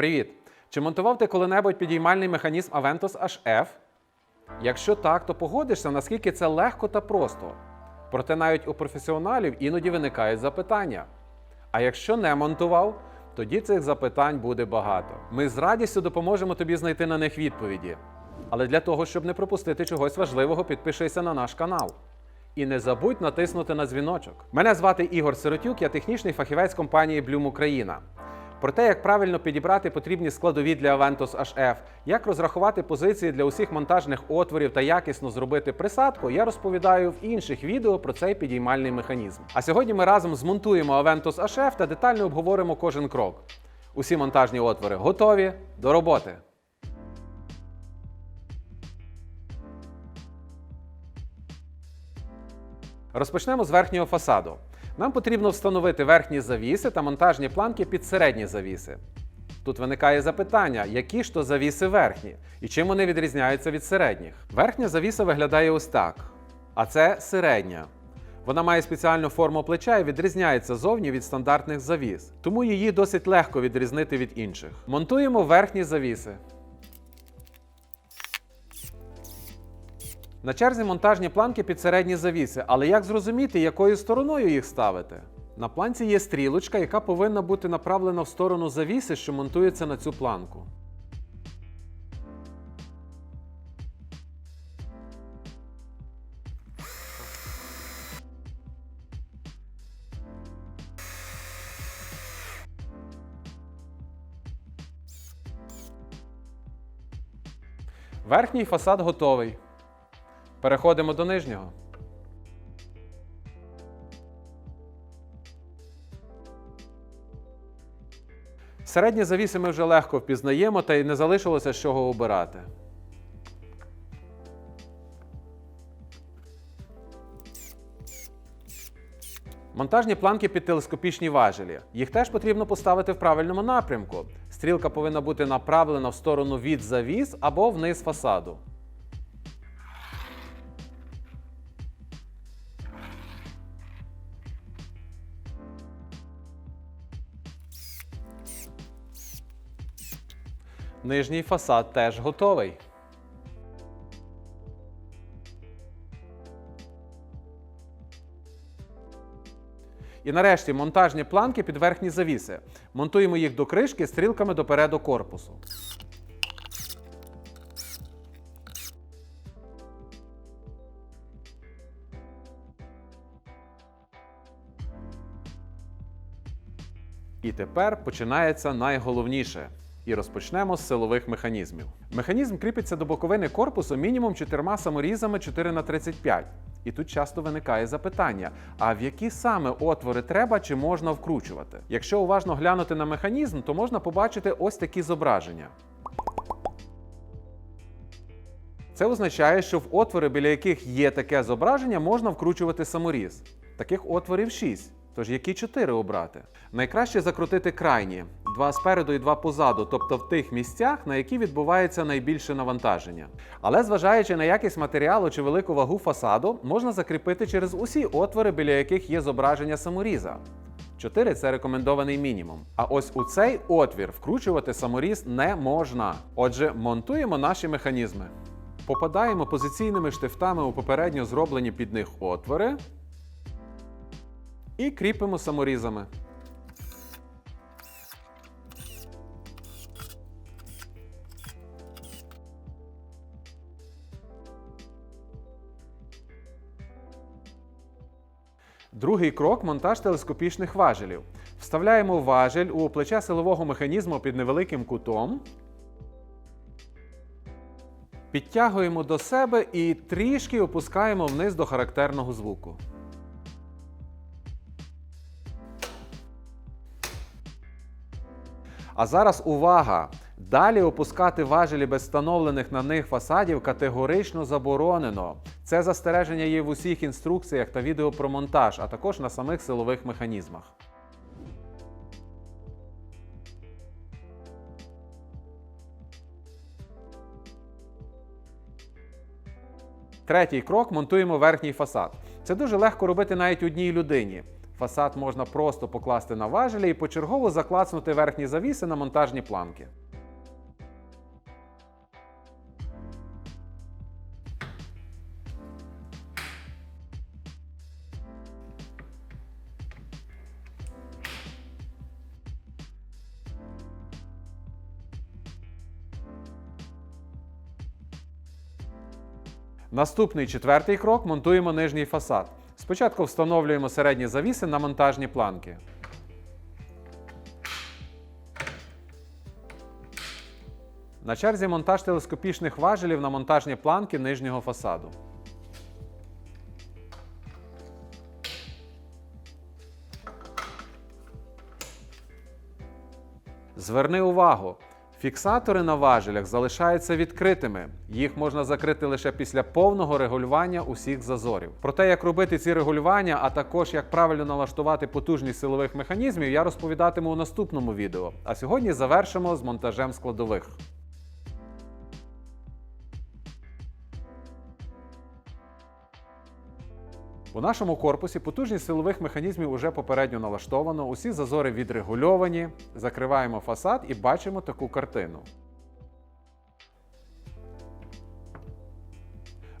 Привіт! Чи монтував ти коли-небудь підіймальний механізм Aventus HF? Якщо так, то погодишся, наскільки це легко та просто. Проте навіть у професіоналів іноді виникають запитання. А якщо не монтував, тоді цих запитань буде багато. Ми з радістю допоможемо тобі знайти на них відповіді. Але для того, щоб не пропустити чогось важливого, підпишися на наш канал. І не забудь натиснути на дзвіночок. Мене звати Ігор Сиротюк, я технічний фахівець компанії Bloom Україна. Про те, як правильно підібрати потрібні складові для Aventus HF, як розрахувати позиції для усіх монтажних отворів та якісно зробити присадку, я розповідаю в інших відео про цей підіймальний механізм. А сьогодні ми разом змонтуємо Aventus HF та детально обговоримо кожен крок. Усі монтажні отвори готові до роботи. Розпочнемо з верхнього фасаду. Нам потрібно встановити верхні завіси та монтажні планки під середні завіси. Тут виникає запитання, які ж то завіси верхні і чим вони відрізняються від середніх. Верхня завіса виглядає ось так, а це середня. Вона має спеціальну форму плеча і відрізняється зовні від стандартних завіс, тому її досить легко відрізнити від інших. Монтуємо верхні завіси. На черзі монтажні планки під середні завіси, але як зрозуміти, якою стороною їх ставити? На планці є стрілочка, яка повинна бути направлена в сторону завіси, що монтується на цю планку. Верхній фасад готовий. Переходимо до нижнього. Середні завіси ми вже легко впізнаємо, та й не залишилося з чого обирати. Монтажні планки під телескопічні важелі. Їх теж потрібно поставити в правильному напрямку. Стрілка повинна бути направлена в сторону від завіс або вниз фасаду. Нижній фасад теж готовий. І нарешті монтажні планки під верхні завіси. Монтуємо їх до кришки стрілками до переду корпусу. І тепер починається найголовніше. І розпочнемо з силових механізмів. Механізм кріпиться до боковини корпусу мінімум чотирма саморізами 4х35. І тут часто виникає запитання: а в які саме отвори треба чи можна вкручувати? Якщо уважно глянути на механізм, то можна побачити ось такі зображення. Це означає, що в отвори, біля яких є таке зображення, можна вкручувати саморіз. Таких отворів 6. Тож які 4 обрати? Найкраще закрутити крайні, два спереду і два позаду, тобто в тих місцях, на які відбувається найбільше навантаження. Але зважаючи на якість матеріалу чи велику вагу фасаду, можна закріпити через усі отвори, біля яких є зображення саморіза. 4 це рекомендований мінімум. А ось у цей отвір вкручувати саморіз не можна. Отже, монтуємо наші механізми. Попадаємо позиційними штифтами у попередньо зроблені під них отвори і кріпимо саморізами. Другий крок монтаж телескопічних важелів. Вставляємо важель у плече силового механізму під невеликим кутом. Підтягуємо до себе і трішки опускаємо вниз до характерного звуку. А зараз увага! Далі опускати важелі без встановлених на них фасадів категорично заборонено. Це застереження є в усіх інструкціях та відео про монтаж, а також на самих силових механізмах. Третій крок монтуємо верхній фасад. Це дуже легко робити навіть одній людині. Фасад можна просто покласти на важелі і почергово заклацнути верхні завіси на монтажні планки. Наступний четвертий крок монтуємо нижній фасад. Спочатку встановлюємо середні завіси на монтажні планки. На черзі монтаж телескопічних важелів на монтажні планки нижнього фасаду. Зверни увагу, фіксатори на важелях залишаються відкритими. Їх можна закрити лише після повного регулювання усіх зазорів. Про те, як робити ці регулювання, а також як правильно налаштувати потужність силових механізмів, я розповідатиму у наступному відео. А сьогодні завершимо з монтажем складових. У нашому корпусі потужність силових механізмів уже попередньо налаштовано, усі зазори відрегульовані, закриваємо фасад і бачимо таку картину.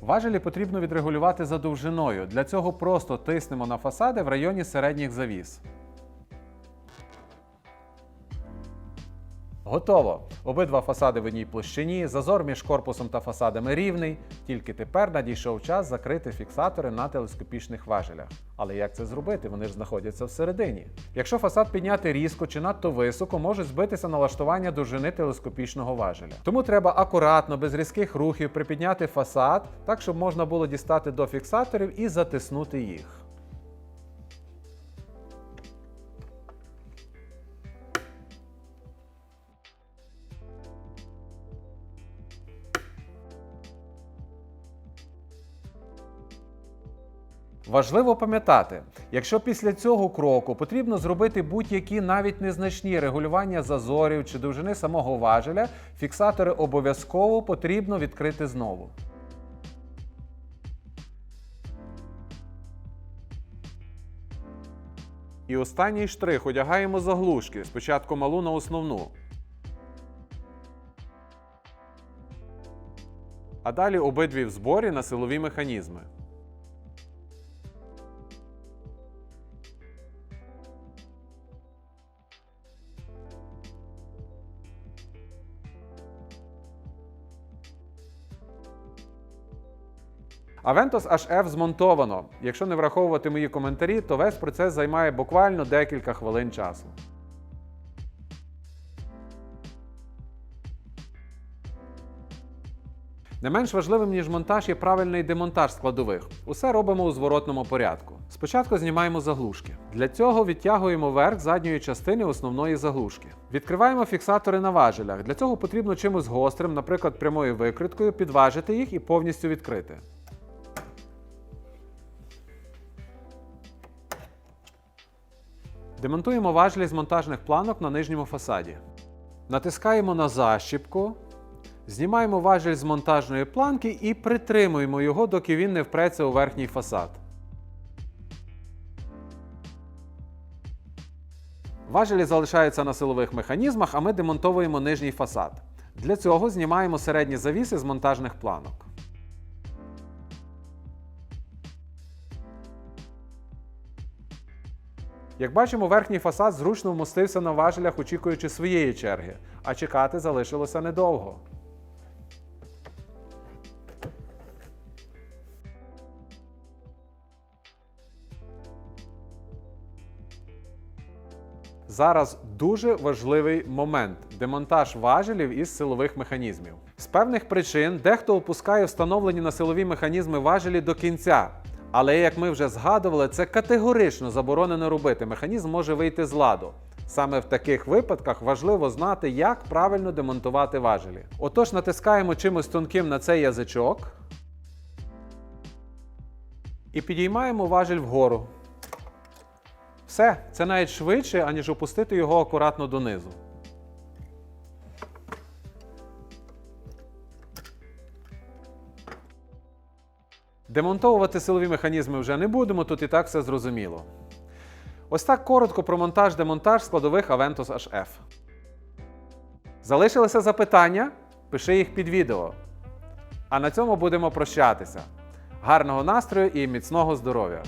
Важелі потрібно відрегулювати за довжиною. Для цього просто тиснемо на фасади в районі середніх завіс. Готово! Обидва фасади в одній площині, зазор між корпусом та фасадами рівний. Тільки тепер надійшов час закрити фіксатори на телескопічних важелях. Але як це зробити? Вони ж знаходяться всередині. Якщо фасад підняти різко чи надто високо, може збитися налаштування довжини телескопічного важеля. Тому треба акуратно, без різких рухів припідняти фасад, так щоб можна було дістати до фіксаторів і затиснути їх. Важливо пам'ятати, якщо після цього кроку потрібно зробити будь-які навіть незначні регулювання зазорів чи довжини самого важеля, фіксатори обов'язково потрібно відкрити знову. І останній штрих одягаємо заглушки. Спочатку малу на основну. А далі обидві в зборі на силові механізми. Aventus HF змонтовано. Якщо не враховувати мої коментарі, то весь процес займає буквально декілька хвилин часу. Не менш важливим, ніж монтаж, є правильний демонтаж складових. Усе робимо у зворотному порядку. Спочатку знімаємо заглушки. Для цього відтягуємо верх задньої частини основної заглушки. Відкриваємо фіксатори на важелях. Для цього потрібно чимось гострим, наприклад, прямою викриткою, підважити їх і повністю відкрити. Демонтуємо важелі з монтажних планок на нижньому фасаді. Натискаємо на защіпку, знімаємо важіль з монтажної планки і притримуємо його, доки він не впреться у верхній фасад. Важелі залишаються на силових механізмах, а ми демонтовуємо нижній фасад. Для цього знімаємо середні завіси з монтажних планок. Як бачимо, верхній фасад зручно вмостився на важелях, очікуючи своєї черги, а чекати залишилося недовго. Зараз дуже важливий момент демонтаж важелів із силових механізмів. З певних причин дехто опускає встановлені на силові механізми важелі до кінця. Але як ми вже згадували, це категорично заборонено робити. Механізм може вийти з ладу. Саме в таких випадках важливо знати, як правильно демонтувати важелі. Отож, натискаємо чимось тонким на цей язичок і підіймаємо важель вгору. Все, це навіть швидше, аніж опустити його акуратно донизу. Демонтовувати силові механізми вже не будемо, тут і так все зрозуміло. Ось так коротко про монтаж-демонтаж складових Aventus HF. Залишилися запитання? Пиши їх під відео. А на цьому будемо прощатися. Гарного настрою і міцного здоров'я!